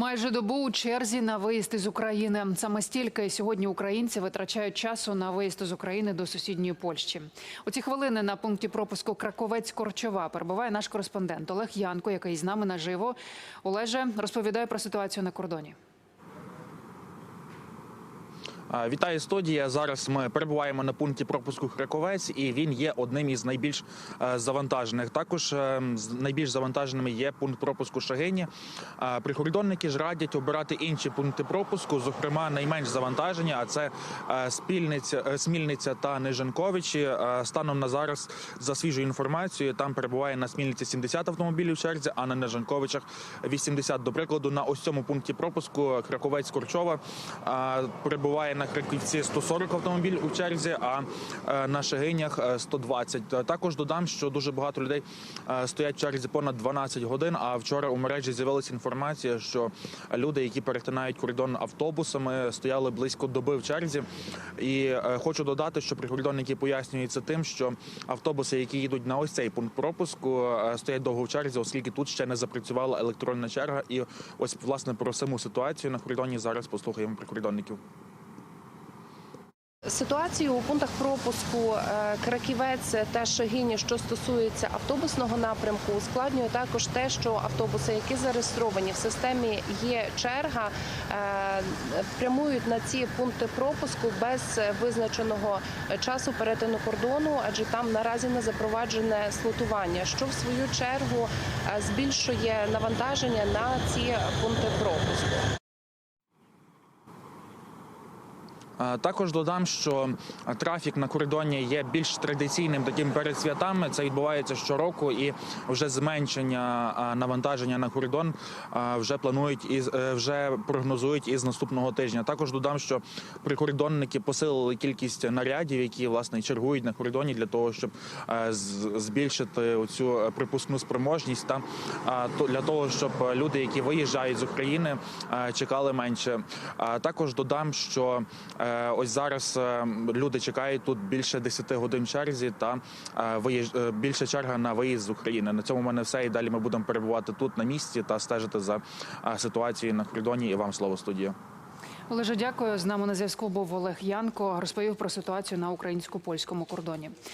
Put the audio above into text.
Майже добу у черзі на виїзд із України. Саме стільки сьогодні українці витрачають часу на виїзд з України до сусідньої Польщі. У ці хвилини на пункті пропуску Краковець Корчова перебуває наш кореспондент Олег Янко, який з нами наживо. Олеже розповідає про ситуацію на кордоні. Вітаю студія. Зараз ми перебуваємо на пункті пропуску Краковець, і він є одним із найбільш е, завантажених. Також е, найбільш завантаженими є пункт пропуску Шагині. Прикордонники ж радять обирати інші пункти пропуску, зокрема найменш завантажені, а це е, спільниця, Смільниця та Нижанковичі. Е, Станом на зараз за свіжою інформацією там перебуває на Смільниці 70 автомобілів в черзі, а на Нижанковичах 80. До прикладу, на ось цьому пункті пропуску Краковець Корчова перебуває на Краківці 140 автомобілів у черзі, а е, на Шагинях е, 120. Е, Також додам, що дуже багато людей е, стоять в черзі понад 12 годин. А вчора у мережі з'явилася інформація, що люди, які перетинають кордон автобусами, стояли близько доби в черзі. І е, хочу додати, що прикордонники пояснюють це тим, що автобуси, які їдуть на ось цей пункт пропуску, е, стоять довго в черзі, оскільки тут ще не запрацювала електронна черга. І ось власне про саму ситуацію на кордоні зараз послухаємо прикордонників. Ситуацію у пунктах пропуску е, Краківець та Шагині, що стосується автобусного напрямку, ускладнює також те, що автобуси, які зареєстровані в системі є черга, е, прямують на ці пункти пропуску без визначеного часу перетину кордону, адже там наразі не запроваджене слотування, що в свою чергу е, збільшує навантаження на ці пункти пропуску. Також додам, що трафік на кордоні є більш традиційним таким перед святами. Це відбувається щороку, і вже зменшення е, навантаження на кордон е, вже планують і е, вже прогнозують із наступного тижня. Також додам, що прикордонники посилили кількість нарядів, які власне чергують на кордоні для того, щоб е, збільшити цю припускну спроможність та е, для того, щоб люди, які виїжджають з України, е, чекали менше. Також додам, що е, ось зараз е, люди чекають тут більше 10 годин черзі та е, виїж... е, більше черга на виїзд з України. На цьому в мене все. І далі ми будемо перебувати тут на місці та стежити за е, ситуацією на кордоні. І вам слово студія. Олеже, дякую. З нами на зв'язку був Олег Янко. Розповів про ситуацію на українсько-польському кордоні.